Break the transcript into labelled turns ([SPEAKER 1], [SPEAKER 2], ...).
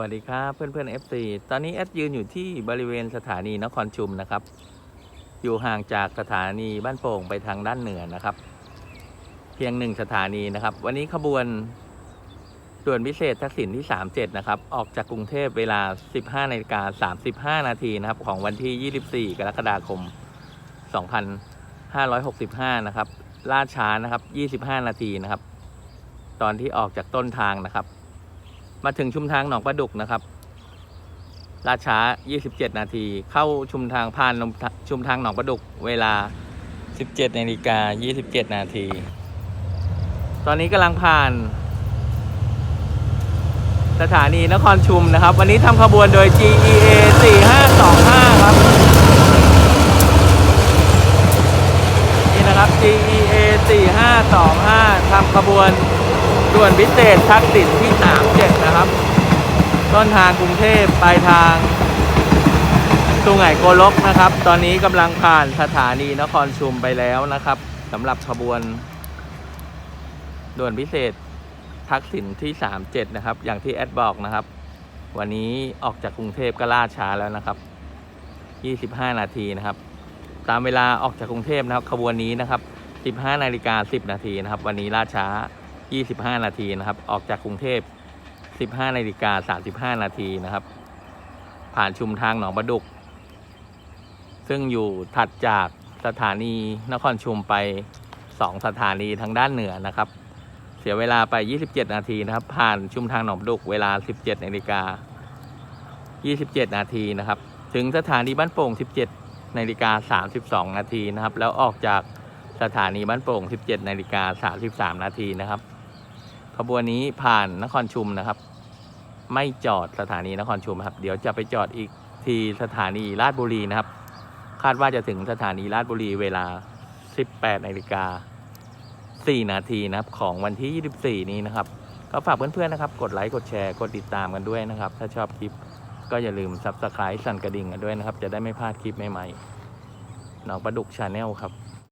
[SPEAKER 1] วัสดีครับเพื่อนเพื่อนๆ FC ตอนนี้แอดยืนอยู่ที่บริเวณสถานีนครชุมนะครับ อยู่ห่างจากสถานีบ้านโป่งไปทางด้านเหนือนะครับ เพียงหนึ่งสถานีนะครับ วันนี้ขบวนด่วนพิเศษทักษิณที่ 37 นะครับ ออกจากกรุงเทพเวลา 15นาฬิกา35 นาทีนะครับ ของวันที่ 24 กรกฎาคม 2565 นะครับล่าช้านะครับ 25 นาทีนะครับ ตอนที่ออกจากต้นทางนะครับ มาถึงชุมทางหนองประดุกนะครับลาช้า 27 นาที เข้าชุมทางผ่านชุมทางหนองประดุก เวลา 17นาฬิกา27 นาที ตอนนี้กำลังผ่าน สถานีนครชุมนะครับ วันนี้ทำขบวนโดย GEA 4525 ครับ นี่นะครับ GEA 4525ทำขบวนด่วนพิเศษทักษิณที่ 37 ต้นทางกรุงเทพปลายทางสุไหงโกลกนะครับ ตอนนี้กำลังผ่านสถานีนครชุมไปแล้วนะครับสำหรับขบวนด่วนพิเศษทักษิณที่ 37 นะครับ อย่างที่แอดบอกนะครับ วันนี้ออกจากกรุงเทพก็ล่าช้าแล้วนะครับ 25 นาทีนะครับ ตามเวลาออกจากกรุงเทพนะครับ ขบวนนี้นะครับ 15 นาฬิกา 10 นาทีนะครับ วันนี้ล่าช้า 25 นาทีนะครับ ออกจากกรุงเทพ 15นาฬิกา35 นาทีนะครับ ผ่านชุมทางหนองประดุก ซึ่งอยู่ถัดจากสถานีนครชุมไป 2 สถานีทางด้านเหนือนะครับ เสียเวลาไป 27 นาทีนะครับ ผ่านชุมทางหนองประดุกเวลา 17นาฬิกา27 นาทีนะครับ ถึงสถานีบ้านโป่ง 17นาฬิกา32 นาทีนะครับ แล้วออกจากสถานีบ้านโป่ง 17นาฬิกา33 นาทีนะครับ ขบวนนี้ผ่านนครชุมนะครับ ไม่จอดสถานีนครชุมครับ เดี๋ยวจะไปจอดอีกที่สถานีราชบุรีนะครับ คาดว่าจะถึงสถานีราชบุรีเวลา 18นาฬิกา4นาทีนะครับของวันที่ 24 นี้นะครับก็ฝากเพื่อนๆนะครับ กดไลค์กดแชร์กดติดตามกันด้วยนะครับ ถ้าชอบคลิปก็อย่าลืม Subscribe สั่นกระดิ่งกันด้วยนะครับ จะได้ไม่พลาดคลิปใหม่ๆน้องประดุกชาแนลครับ